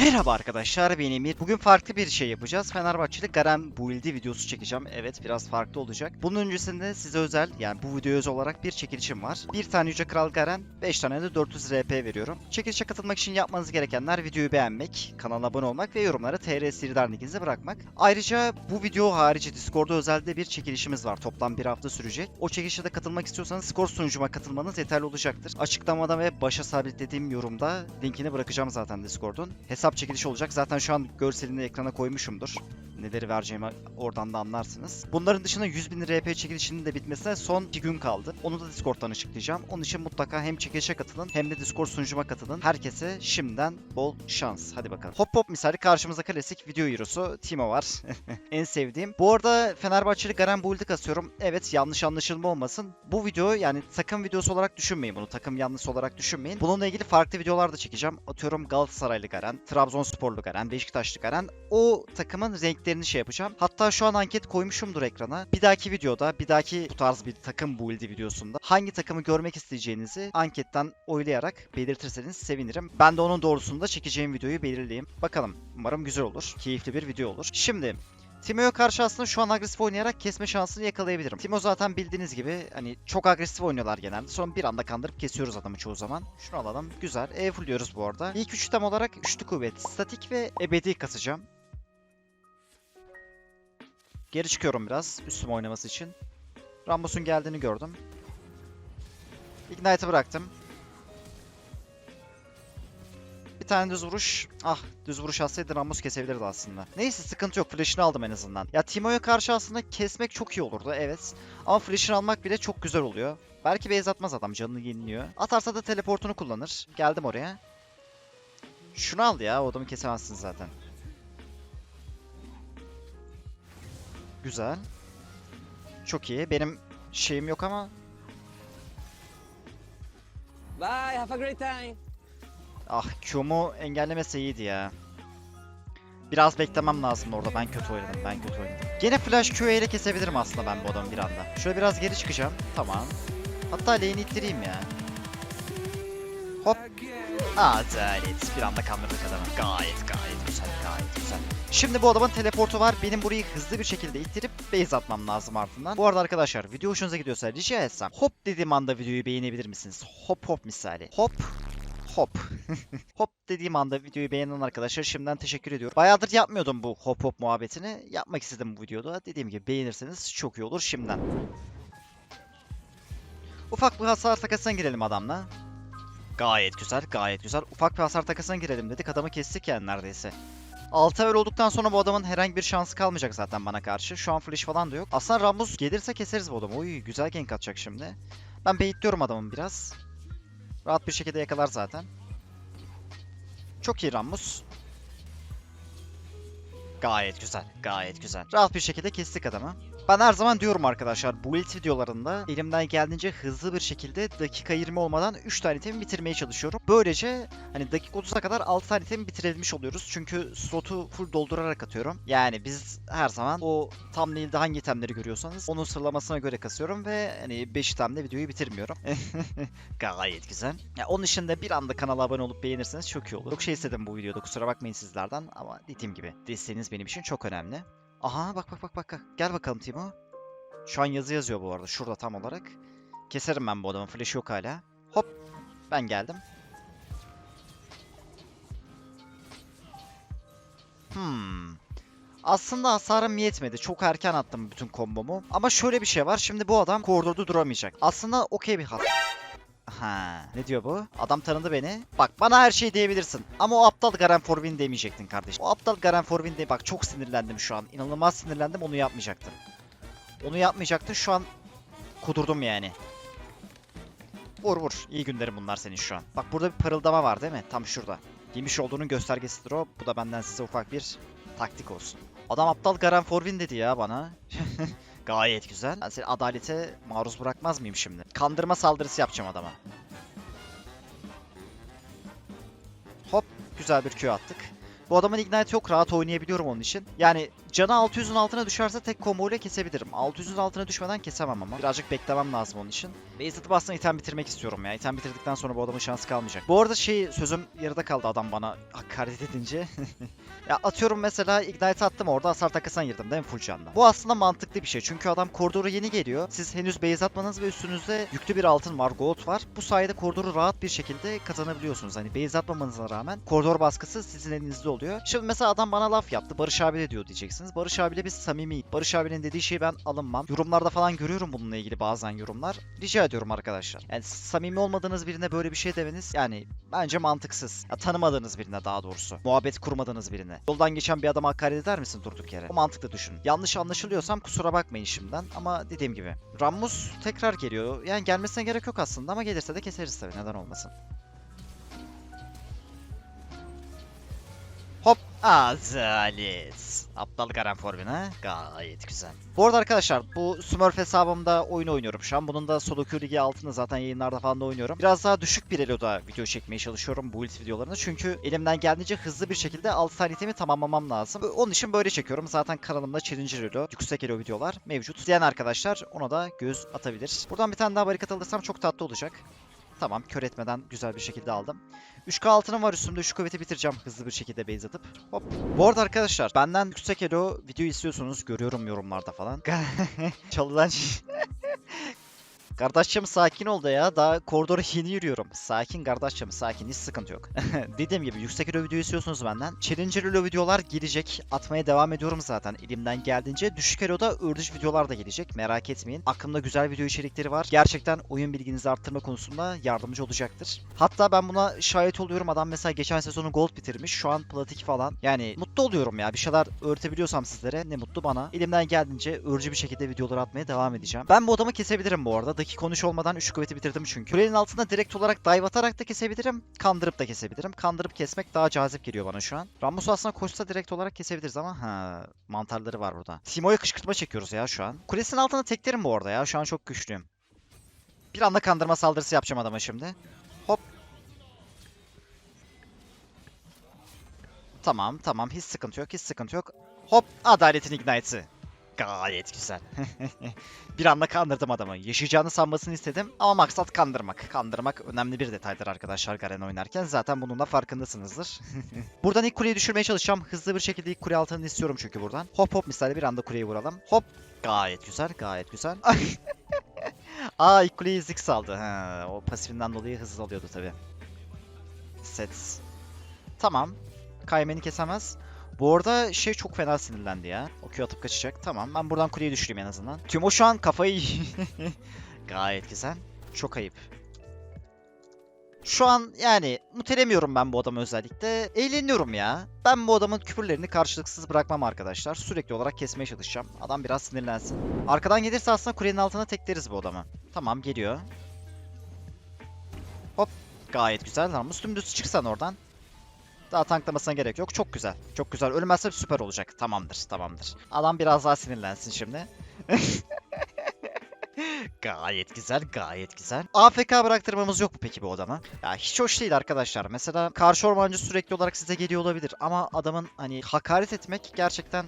Merhaba arkadaşlar ben Emir. Bugün farklı bir şey yapacağız. Fenerbahçeli Garen build'i videosu çekeceğim. Evet biraz farklı olacak. Bunun öncesinde size özel yani bu videoya özel olarak bir çekilişim var. Bir tane Yüce Kral Garen, 5 tane de 400 RP veriyorum. Çekilişe katılmak için yapmanız gerekenler videoyu beğenmek, kanala abone olmak ve yorumlara TR Sirdar nickinizi bırakmak. Ayrıca bu video harici Discord'da özelde bir çekilişimiz var. Toplam bir hafta sürecek. O çekilişe de katılmak istiyorsanız Skor sunucuma katılmanız yeterli olacaktır. Açıklamada ve başa sabitlediğim yorumda linkini bırakacağım zaten Discord'un. Hesap çekilişi olacak. Zaten şu an görselini ekrana koymuşumdur. Neleri vereceğimi oradan da anlarsınız. Bunların dışında 100 bin RP çekilişinin de bitmesine son 2 gün kaldı. Onu da Discord'dan açıklayacağım. Onun için mutlaka hem çekilişe katılın hem de Discord sunucuma katılın. Herkese şimdiden bol şans. Hadi bakalım. Hop hop misali karşımıza klasik video hero'su Timo var. en sevdiğim. Bu arada Fenerbahçeli Garen Build'i kasıyorum. Evet yanlış anlaşılma olmasın. Bu video yani takım videosu olarak düşünmeyin bunu. Takım yanlısı olarak düşünmeyin. Bununla ilgili farklı videolar da çekeceğim. Atıyorum Galatasaraylı Garen, Trabzonsporlu Garen, Beşiktaşlı Garen. O takımın renklerini şey yapacağım. Hatta şu an anket koymuşumdur ekrana. Bir dahaki videoda, bir dahaki bu tarz bir takım build'i videosunda hangi takımı görmek isteyeceğinizi anketten oylayarak belirtirseniz sevinirim. Ben de onun doğrusunda çekeceğim videoyu belirleyeyim. Bakalım. Umarım güzel olur. Keyifli bir video olur. Şimdi Timo'ya karşı aslında şu an agresif oynayarak kesme şansını yakalayabilirim. Timo zaten bildiğiniz gibi hani çok agresif oynuyorlar genelde. Sonra bir anda kandırıp kesiyoruz adamı çoğu zaman. Şunu alalım. Güzel. E fullüyoruz bu arada. İlk üç tam olarak üçlü kuvvet, statik ve ebedi kasacağım. Geri çıkıyorum biraz üstüme oynaması için. Rambos'un geldiğini gördüm. Ignite'ı bıraktım. Bir tane düz vuruş. Ah düz vuruş atsaydı Ramos kesebilirdi aslında. Neyse sıkıntı yok. Flash'ını aldım en azından. Ya Timo'ya karşı aslında kesmek çok iyi olurdu evet. Ama flash'ını almak bile çok güzel oluyor. Belki base atmaz adam canını yeniliyor. Atarsa da teleportunu kullanır. Geldim oraya. Şunu al ya o adamı kesemezsin zaten. Güzel. Çok iyi. Benim şeyim yok ama Bye, have a great time. Ah Q'mu engellemese iyiydi ya. Biraz beklemem lazım orada. Ben kötü oynadım. Ben kötü oynadım. Gene flash Q'ya ile kesebilirim aslında ben bu adamı bir anda. Şöyle biraz geri çıkacağım. Tamam. Hatta lane'i ittireyim ya. Hop. Adalet. Bir anda kandırdık adamı. Gayet gayet. Şimdi bu adamın teleportu var. Benim burayı hızlı bir şekilde ittirip base atmam lazım ardından. Bu arada arkadaşlar video hoşunuza gidiyorsa rica etsem hop dediğim anda videoyu beğenebilir misiniz? Hop hop misali. Hop hop. hop dediğim anda videoyu beğenen arkadaşlar şimdiden teşekkür ediyorum. Bayağıdır yapmıyordum bu hop hop muhabbetini. Yapmak istedim bu videoda. Dediğim gibi beğenirseniz çok iyi olur şimdiden. Ufak bir hasar takasına girelim adamla. Gayet güzel, gayet güzel. Ufak bir hasar takasına girelim dedik. Adamı kestik yani neredeyse. 6 level olduktan sonra bu adamın herhangi bir şansı kalmayacak zaten bana karşı. Şu an flash falan da yok. Aslında Rambus gelirse keseriz bu adamı. Oy güzel gank atacak şimdi. Ben baitliyorum adamın biraz. Rahat bir şekilde yakalar zaten. Çok iyi Rammus. Gayet güzel, gayet güzel. Rahat bir şekilde kestik adamı. Ben her zaman diyorum arkadaşlar bu videolarında elimden geldiğince hızlı bir şekilde dakika 20 olmadan 3 tane itemi bitirmeye çalışıyorum. Böylece hani dakika 30'a kadar 6 tane itemi bitirebilmiş oluyoruz. Çünkü slotu full doldurarak atıyorum. Yani biz her zaman o thumbnail'de hangi itemleri görüyorsanız onun sıralamasına göre kasıyorum ve hani 5 itemle videoyu bitirmiyorum. Gayet güzel. Ya onun dışında bir anda kanala abone olup beğenirseniz çok iyi olur. Çok şey istedim bu videoda kusura bakmayın sizlerden ama dediğim gibi desteğiniz benim için çok önemli. Aha bak bak bak bak. Gel bakalım Timo. Şu an yazı yazıyor bu arada. Şurada tam olarak. Keserim ben bu adamın. Flash yok hala. Hop. Ben geldim. Hmm. Aslında hasarım yetmedi. Çok erken attım bütün kombomu. Ama şöyle bir şey var. Şimdi bu adam koridorda duramayacak. Aslında okey bir hasar. Ha, ne diyor bu? Adam tanıdı beni. Bak bana her şey diyebilirsin. Ama o aptal Garen Forvin demeyecektin kardeşim. O aptal Garen Forvin de bak çok sinirlendim şu an. İnanılmaz sinirlendim onu yapmayacaktın. Onu yapmayacaktın şu an kudurdum yani. Vur vur. İyi günlerin bunlar senin şu an. Bak burada bir parıldama var değil mi? Tam şurada. Giymiş olduğunun göstergesidir o. Bu da benden size ufak bir taktik olsun. Adam aptal Garen Forvin dedi ya bana. Gayet güzel. Ben seni adalete maruz bırakmaz mıyım şimdi? Kandırma saldırısı yapacağım adama. Hop güzel bir Q attık. Bu adamın ignite yok rahat oynayabiliyorum onun için. Yani canı 600'ün altına düşerse tek combo ile kesebilirim. 600'ün altına düşmeden kesemem ama. Birazcık beklemem lazım onun için. Base atıp aslında item bitirmek istiyorum ya. İtem bitirdikten sonra bu adamın şansı kalmayacak. Bu arada şey sözüm yarıda kaldı adam bana hakaret edince. ya atıyorum mesela ignite attım orada hasar takasına girdim değil mi full canla. Bu aslında mantıklı bir şey. Çünkü adam koridoru yeni geliyor. Siz henüz base atmanız ve üstünüzde yüklü bir altın var, gold var. Bu sayede koridoru rahat bir şekilde kazanabiliyorsunuz. Hani base atmamanıza rağmen koridor baskısı sizin elinizde oluyor. Şimdi mesela adam bana laf yaptı. Barış abi de diyor diyeceksiniz. Barış abiyle biz samimiyiz. Barış abinin dediği şeyi ben alınmam. Yorumlarda falan görüyorum bununla ilgili bazen yorumlar. Rica ediyorum arkadaşlar. Yani samimi olmadığınız birine böyle bir şey demeniz yani bence mantıksız. Ya, tanımadığınız birine daha doğrusu. Muhabbet kurmadığınız birine. Yoldan geçen bir adama hakaret eder misin durduk yere? O mantıklı düşün. Yanlış anlaşılıyorsam kusura bakmayın şimdiden ama dediğim gibi. Rammus tekrar geliyor. Yani gelmesine gerek yok aslında ama gelirse de keseriz tabii neden olmasın. Azalis. Aptal Garen Forbin Gayet güzel. Bu arada arkadaşlar bu Smurf hesabımda oyun oynuyorum şu an. Bunun da solo queue ligi altında zaten yayınlarda falan da oynuyorum. Biraz daha düşük bir eloda video çekmeye çalışıyorum bu build videolarını. Çünkü elimden geldiğince hızlı bir şekilde 6 tane itemi tamamlamam lazım. Onun için böyle çekiyorum. Zaten kanalımda Challenger elo, yüksek elo videolar mevcut. Diyen arkadaşlar ona da göz atabilir. Buradan bir tane daha barikat alırsam çok tatlı olacak. Tamam kör etmeden güzel bir şekilde aldım. 3K altınım var üstümde. Şu kuvveti bitireceğim hızlı bir şekilde base atıp. Hop. Bu arada arkadaşlar benden yüksek elo video istiyorsunuz. Görüyorum yorumlarda falan. Çalıdan Kardeşim sakin ol da ya. Daha koridoru yeni yürüyorum. Sakin kardeşim sakin. Hiç sıkıntı yok. Dediğim gibi yüksek elo video istiyorsunuz benden. Challenger elo videolar gelecek. Atmaya devam ediyorum zaten. Elimden geldiğince. Düşük eloda ördüş videolar da gelecek. Merak etmeyin. Aklımda güzel video içerikleri var. Gerçekten oyun bilginizi arttırma konusunda yardımcı olacaktır. Hatta ben buna şahit oluyorum. Adam mesela geçen sezonu gold bitirmiş. Şu an plat 2 falan. Yani mutlu oluyorum ya. Bir şeyler öğretebiliyorsam sizlere ne mutlu bana. Elimden geldiğince örücü bir şekilde videolar atmaya devam edeceğim. Ben bu adamı kesebilirim bu arada. Dakika 13 olmadan 3 kuvveti bitirdim çünkü. Kulenin altında direkt olarak dive atarak da kesebilirim. Kandırıp da kesebilirim. Kandırıp kesmek daha cazip geliyor bana şu an. Rammus aslında koşsa direkt olarak kesebiliriz ama ha mantarları var burada. Timo'ya kışkırtma çekiyoruz ya şu an. Kulesinin altında teklerim bu arada ya. Şu an çok güçlüyüm. Bir anda kandırma saldırısı yapacağım adama şimdi. Hop. Tamam tamam hiç sıkıntı yok hiç sıkıntı yok. Hop adaletin ignite'ı. Gayet güzel. bir anda kandırdım adamı. Yaşayacağını sanmasını istedim ama maksat kandırmak. Kandırmak önemli bir detaydır arkadaşlar Garen oynarken. Zaten bunun da farkındasınızdır. buradan ilk kuleyi düşürmeye çalışacağım. Hızlı bir şekilde ilk kule altını istiyorum çünkü buradan. Hop hop misali bir anda kuleyi vuralım. Hop. Gayet güzel gayet güzel. Aa ilk kuleyi Ziggs aldı. Ha, o pasifinden dolayı hızlı alıyordu tabi. Set. Tamam. Kaymeni kesemez. Bu arada şey çok fena sinirlendi ya. O Q atıp kaçacak. Tamam ben buradan kuleyi düşüreyim en azından. Timo şu an kafayı... Gayet güzel. Çok ayıp. Şu an yani mutelemiyorum ben bu adamı özellikle. Eğleniyorum ya. Ben bu adamın küfürlerini karşılıksız bırakmam arkadaşlar. Sürekli olarak kesmeye çalışacağım. Adam biraz sinirlensin. Arkadan gelirse aslında kulenin altına tekleriz bu adamı. Tamam geliyor. Hop. Gayet güzel. Lan dümdüz çıksan oradan. Daha tanklamasına gerek yok. Çok güzel. Çok güzel. Ölmezse süper olacak. Tamamdır. Tamamdır. Adam biraz daha sinirlensin şimdi. gayet güzel. Gayet güzel. AFK bıraktırmamız yok mu peki bu adama? Ya hiç hoş değil arkadaşlar. Mesela karşı ormancı sürekli olarak size geliyor olabilir. Ama adamın hani hakaret etmek gerçekten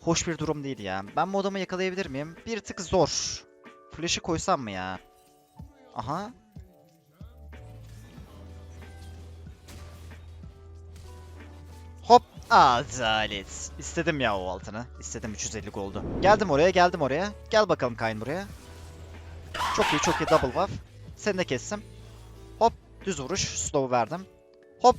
hoş bir durum değil ya. Ben bu adamı yakalayabilir miyim? Bir tık zor. Flash'ı koysam mı ya? Aha. Azalet. İstedim ya o altını. İstedim 350 goldu. Geldim oraya geldim oraya. Gel bakalım Kayn buraya. Çok iyi çok iyi double buff. Seni de kestim. Hop. Düz vuruş. Slow verdim. Hop.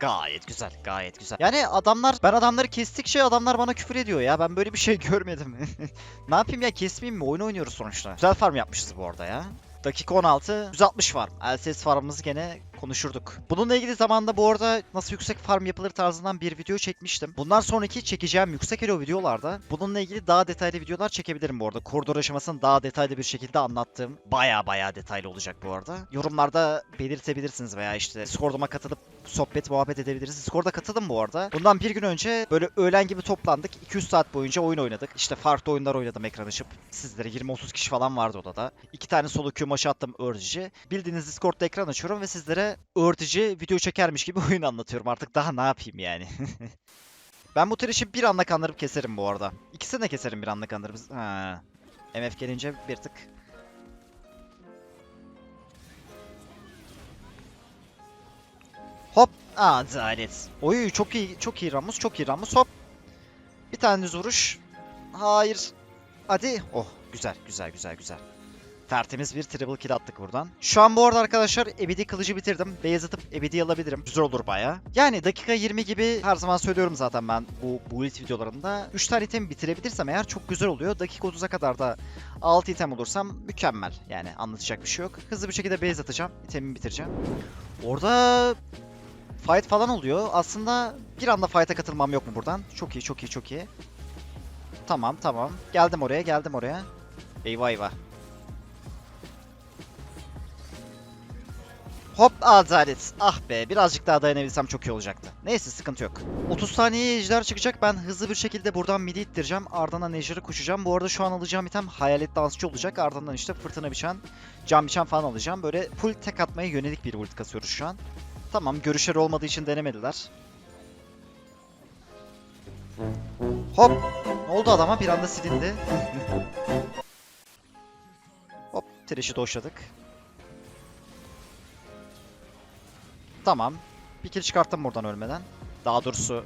Gayet güzel, gayet güzel. Yani adamlar, ben adamları kestikçe adamlar bana küfür ediyor ya. Ben böyle bir şey görmedim. ne yapayım ya kesmeyeyim mi? Oyun oynuyoruz sonuçta. Güzel farm yapmışız bu arada ya. Dakika 16, 160 farm. LCS farmımızı gene konuşurduk. Bununla ilgili zamanda bu arada nasıl yüksek farm yapılır tarzından bir video çekmiştim. Bundan sonraki çekeceğim yüksek elo videolarda bununla ilgili daha detaylı videolar çekebilirim bu arada. Koridor aşamasını daha detaylı bir şekilde anlattığım baya baya detaylı olacak bu arada. Yorumlarda belirtebilirsiniz veya işte Discord'uma katılıp sohbet muhabbet edebiliriz. Discord'a katılın bu arada. Bundan bir gün önce böyle öğlen gibi toplandık. 200 saat boyunca oyun oynadık. İşte farklı oyunlar oynadım ekran açıp. Sizlere 20-30 kişi falan vardı odada. İki tane solo queue maçı attım Urge'ci. Bildiğiniz Discord'da ekran açıyorum ve sizlere size öğretici video çekermiş gibi oyun anlatıyorum. Artık daha ne yapayım yani. ben bu trash'i bir anda kandırıp keserim bu arada. İkisini de keserim bir anda kandırıp. Ha. MF gelince bir tık. Hop. Adalet. Oy çok iyi çok iyi Ramus çok iyi Ramus hop. Bir tane düz vuruş. Hayır. Hadi. Oh güzel güzel güzel güzel. Tertemiz bir triple kill attık buradan. Şu an bu arada arkadaşlar ebedi kılıcı bitirdim. Beyaz atıp ebedi alabilirim. Güzel olur baya. Yani dakika 20 gibi her zaman söylüyorum zaten ben bu build videolarında. 3 tane item bitirebilirsem eğer çok güzel oluyor. Dakika 30'a kadar da 6 item olursam mükemmel. Yani anlatacak bir şey yok. Hızlı bir şekilde base atacağım. itemimi bitireceğim. Orada fight falan oluyor. Aslında bir anda fight'a katılmam yok mu buradan? Çok iyi çok iyi çok iyi. Tamam tamam. Geldim oraya geldim oraya. Eyvah eyvah. Hop adalet. Ah be birazcık daha dayanabilsem çok iyi olacaktı. Neyse sıkıntı yok. 30 saniye ejder çıkacak. Ben hızlı bir şekilde buradan midi ittireceğim. Ardından ejder'i koşacağım. Bu arada şu an alacağım item hayalet dansçı olacak. Ardından işte fırtına biçen, cam biçen falan alacağım. Böyle full tek atmaya yönelik bir build kasıyoruz şu an. Tamam görüşleri olmadığı için denemediler. Hop. Ne oldu adama? Bir anda silindi. Hop. Trash'i doşladık. Tamam. Bir kill çıkarttım buradan ölmeden. Daha doğrusu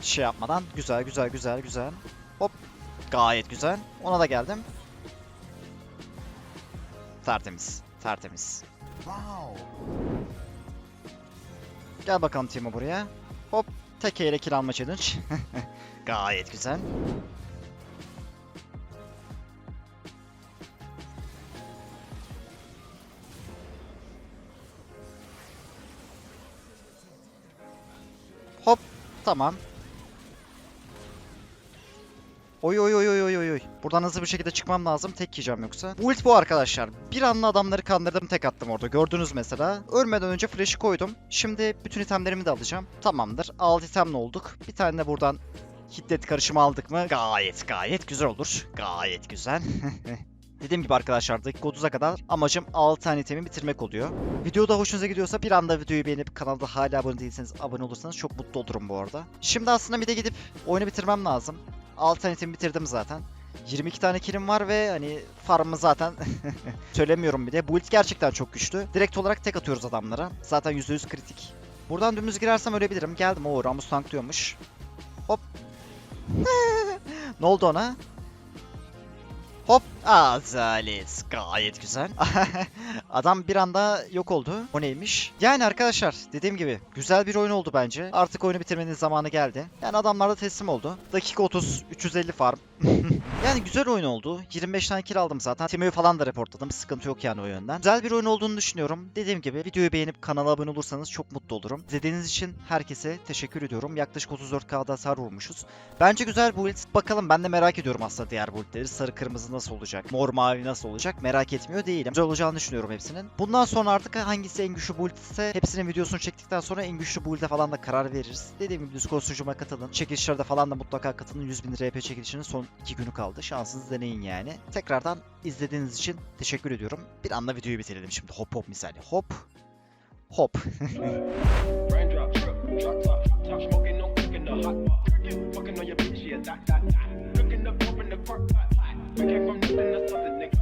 şey yapmadan. Güzel güzel güzel güzel. Hop. Gayet güzel. Ona da geldim. Tertemiz. Tertemiz. Gel bakalım Timo buraya. Hop. Tek ile kill alma challenge. Gayet güzel. Tamam. Oy oy oy oy oy oy. Buradan hızlı bir şekilde çıkmam lazım. Tek yiyeceğim yoksa. Ult bu arkadaşlar. Bir anda adamları kandırdım tek attım orada. Gördünüz mesela. Ölmeden önce flash'ı koydum. Şimdi bütün itemlerimi de alacağım. Tamamdır. 6 itemle olduk. Bir tane de buradan hiddet karışımı aldık mı? Gayet gayet güzel olur. Gayet güzel. Dediğim gibi arkadaşlar dakika 30'a kadar amacım 6 tane itemi bitirmek oluyor. Video da hoşunuza gidiyorsa bir anda videoyu beğenip kanalda hala abone değilseniz abone olursanız çok mutlu olurum bu arada. Şimdi aslında bir de gidip oyunu bitirmem lazım. 6 tane itemi bitirdim zaten. 22 tane killim var ve hani farmımı zaten söylemiyorum bir de. Bu ult gerçekten çok güçlü. Direkt olarak tek atıyoruz adamlara. Zaten %100 kritik. Buradan dümdüz girersem ölebilirim. Geldim. o Ramus tanklıyormuş. Hop. ne oldu ona? Hop. Azalet. Gayet güzel. Adam bir anda yok oldu. O neymiş? Yani arkadaşlar dediğim gibi güzel bir oyun oldu bence. Artık oyunu bitirmenin zamanı geldi. Yani adamlar da teslim oldu. Dakika 30, 350 farm. yani güzel oyun oldu. 25 tane kill aldım zaten. Timo'yu falan da reportladım. Sıkıntı yok yani o yönden. Güzel bir oyun olduğunu düşünüyorum. Dediğim gibi videoyu beğenip kanala abone olursanız çok mutlu olurum. İzlediğiniz için herkese teşekkür ediyorum. Yaklaşık 34k'da hasar vurmuşuz. Bence güzel build. Bakalım ben de merak ediyorum aslında diğer buildleri. Sarı kırmızı nasıl olacak? Mor mavi nasıl olacak? Merak etmiyor değilim. Güzel olacağını düşünüyorum hepsinin. Bundan sonra artık hangisi en güçlü build ise hepsinin videosunu çektikten sonra en güçlü build'e falan da karar veririz. Dediğim gibi Discord sunucuma katılın. Çekilişlerde falan da mutlaka katılın. 100 bin RP çekilişinin son 2 günü kaldı. Şansınızı deneyin yani. Tekrardan izlediğiniz için teşekkür ediyorum. Bir anda videoyu bitirelim şimdi. Hop hop misali. Hop. Hop.